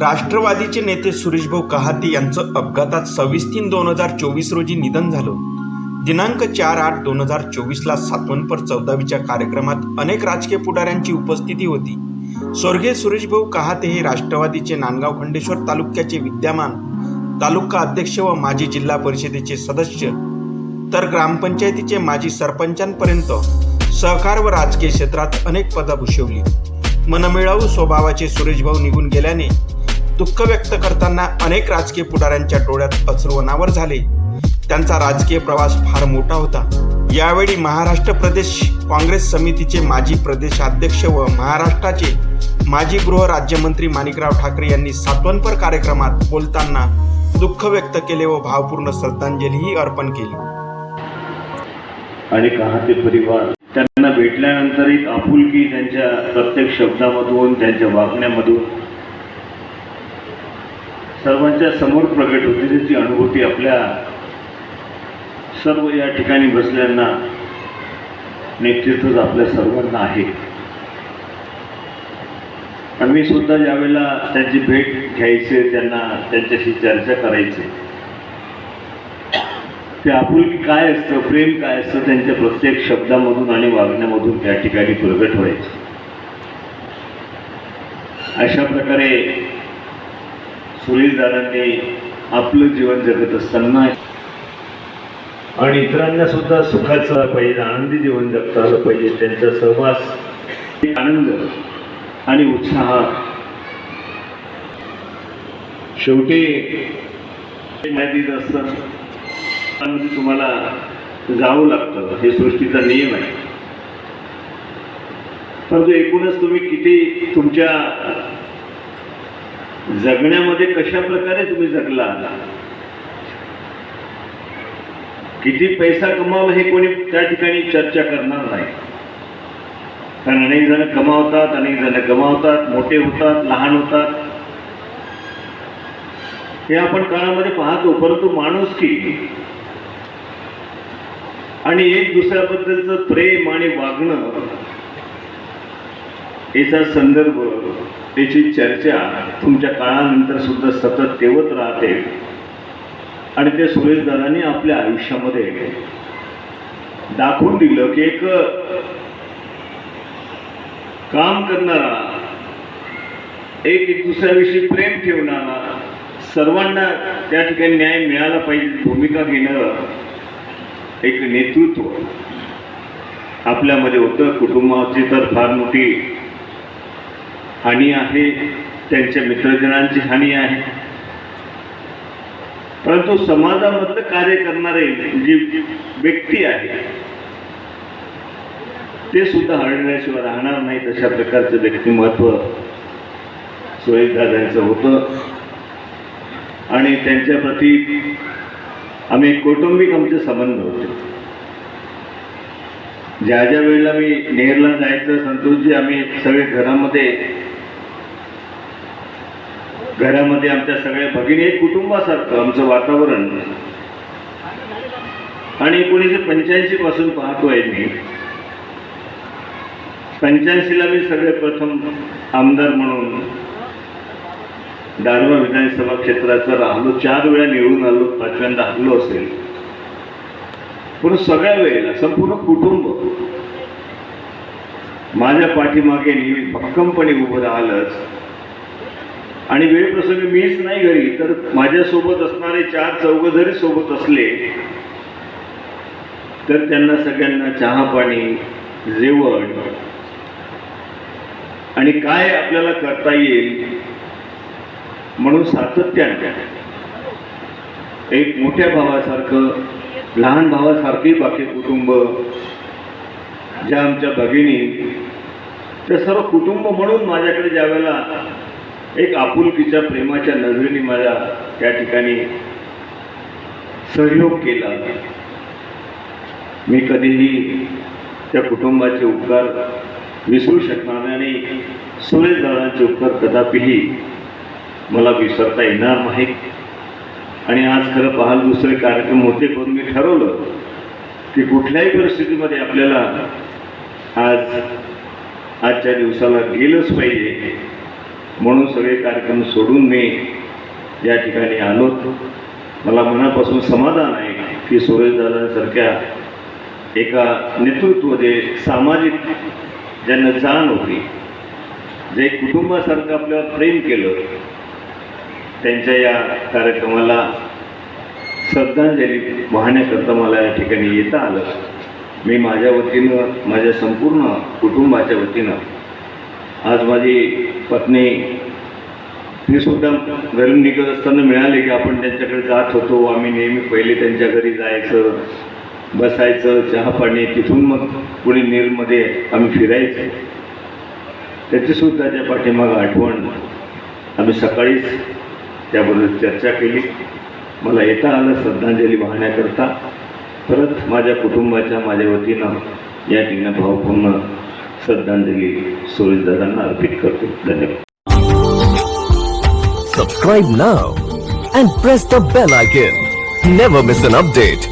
राष्ट्रवादीचे नेते सुरेशभाऊ कहाते यांचं अपघातात सव्वीस तीन दोन हजार चोवीस रोजी निधन झालं. दिनांक चार आठ दोन हजार चोवीसला सातवनपर चौदावीच्या कार्यक्रमात अनेक राजकीय पुढाऱ्यांची उपस्थिती होती. स्वर्गीय सुरेशभाऊ कहाते हे राष्ट्रवादीचे नांदगाव खंडेश्वर तालुक्याचे विद्यमान तालुका अध्यक्ष व माजी जिल्हा परिषदेचे सदस्य तर ग्रामपंचायतीचे माजी सरपंचांपर्यंत सहकार व राजकीय क्षेत्रात अनेक पदं भूषवली. मनमिळावू स्वभावाचे सुरेशभाऊ निघून गेल्याने दुःख व्यक्त करताना अनेक राजकीय पुढाऱ्यांच्या डोळ्यात अश्रू अनावर झाले. त्यांचा राजकीय प्रवास फार मोठा होता. यावेळी महाराष्ट्र प्रदेश काँग्रेस समितीचे माजी प्रदेशाध्यक्ष व महाराष्ट्राचे माजी गृह राज्यमंत्री माणिकराव ठाकरे यांनी सातवनपर कार्यक्रमात बोलताना दुःख व्यक्त केले व भावपूर्ण श्रद्धांजलीही अर्पण केली. आणि कहाते परिवार. त्यांना भेटल्यानंतर एक आपुलकी त्यांच्या प्रत्येक शब्दामधून त्यांच्या वागण्यामधून सर्वांच्या समोर प्रगट होती त्याची अनुभूती आपल्या सर्व या ठिकाणी बसल्यांना निश्चितच आपल्या सर्वांना आहे. आणि मी सुद्धा ज्यावेळेला त्यांची भेट घ्यायचे त्यांना त्यांच्याशी चर्चा करायची ते आपुलकी काय असतं प्रेम काय असतं त्यांच्या प्रत्येक शब्दामधून आणि वागण्यामधून त्या ठिकाणी प्रगट व्हायचं. अशा प्रकारे सुनीलदारांनी आपलं जीवन जगत असताना आणि इतरांना सुद्धा सुखाचं पाहिजे आनंदी जीवन जगता आलं पाहिजे त्यांचा सहवास आनंद आणि उत्साह. शेवटी माहितीच असतं त्यामध्ये तुम्हाला जावं लागतं हे सृष्टीचा नियम आहे. परंतु एकूणच तुम्ही किती तुमच्या जगण्यामध्ये कशा प्रकारे तुम्ही जगला? किती पैसा कमावला हे कोणी त्या ठिकाणी चर्चा करणार नाही. कारण अनेक जण कमावतात अनेक जण गमावतात मोठे होतात लहान होतात. हे आपण काळामध्ये पाहतो परंतु माणूस की? आणि एक दुसऱ्याबद्दलचं प्रेम आणि वागणं याचा संदर्भ त्याची चर्चा तुमच्या काळानंतर सुद्धा सतत तेवत राहते. आणि ते सुरेशदारांनी आपल्या आयुष्यामध्ये दाखवून दिलं की एक काम करणारा एक एक दुसऱ्याविषयी प्रेम ठेवणारा सर्वांना त्या ठिकाणी न्याय मिळाला पाहिजे भूमिका घेणारं एक नेतृत्व आपल्यामध्ये होतं. कुटुंबाची तर फार मोठी हानी आहे त्यांच्या मित्रजनांची हानी आहे. परंतु समाजामधलं कार्य करणारे जी व्यक्ती आहे ते सुद्धा हरण्याशिवाय राहणार नाही तशा प्रकारचं व्यक्तिमत्व सुरेशदादांचं होतं. आणि त्यांच्या प्रती आम्ही कौटुंबिक आमचे संबंध होते. ज्या ज्या वेळेला मी नेरला जायचं संतोषजी आम्ही सगळे घरामध्ये घरामध्ये आमच्या सगळ्या भगिनी एक कुटुंबासारखं आमचं वातावरण. आणि एकोणीसशे पंच्याऐंशी पासून पाहतोय मी. पंच्याऐंशीला मी सगळे प्रथम आमदार म्हणून दारवा विधानसभा क्षेत्राचं राहिलो. चार वेळा निवडून आलो पाचव्यांदा हरलो असेल. पण सगळ्या वेळेला संपूर्ण कुटुंब. माझ्या पाठीमागे नेहमी भक्कमपणे उभं राहिलंच. आणि वेळप्रसंगी मीच नाही घरी तर माझ्यासोबत असणारे चार चौघ जरी सोबत असले तर त्यांना सगळ्यांना चहा पाणी जेवण आणि काय आपल्याला करता येईल म्हणून सातत्याने एक मोठ्या भावासारखं लहान भावासारखे बाकी कुटुंब ज्या आमच्या भगिनी ते सर्व कुटुंब म्हणून माझ्याकडे ज्या वेळेला एक आपुलकीच्या प्रेमाच्या नजरेने मला त्या ठिकाणी सहयोग केला. मी कधीही त्या कुटुंबाचे उपकार विसरू शकणार नाही आणि सुरेश दादांचे उपकार कदापिही मला विसरता येणार नाही आणि आज खरं पाहाल दुसरे कार्यक्रम होते पण मी ठरवलं की कुठल्याही परिस्थितीमध्ये आपल्याला आज आजच्या दिवसाला गेलंच पाहिजे. म्हणून सगळे कार्यक्रम सोडून मी या ठिकाणी आलो मला मनापासून समाधान आहे की सुरेशदादांसारख्या एका नेतृत्वमध्ये सामाजिक ज्यांना जाण होती जे कुटुंबासारखं आपल्यावर प्रेम केलं त्यांच्या या कार्यक्रमाला श्रद्धांजली वाहण्याकरता मला या ठिकाणी येता आलं. मी माझ्या वतीनं माझ्या संपूर्ण कुटुंबाच्या वतीनं आज माझी पत्नी ही सुद्धा घरून निघत असताना मिळाले की आपण त्यांच्याकडे जात होतो. आम्ही नेहमी पहिले त्यांच्या घरी जायचं बसायचं चहा पाणी तिथून मग पुणे नीरमध्ये आम्ही फिरायचं. त्याचीसुद्धा त्या पाठीमागं आठवण. आम्ही सकाळीच त्याबद्दल चर्चा केली. मला येता आलं श्रद्धांजली वाहण्याकरता. परत माझ्या कुटुंबाच्या माझ्या वतीनं या ठिकाणी भावपूर्ण श्रद्धांजली सुरेशदादांना अर्पित करतो धन्यवाद Subscribe now and press the bell icon. Never miss an update.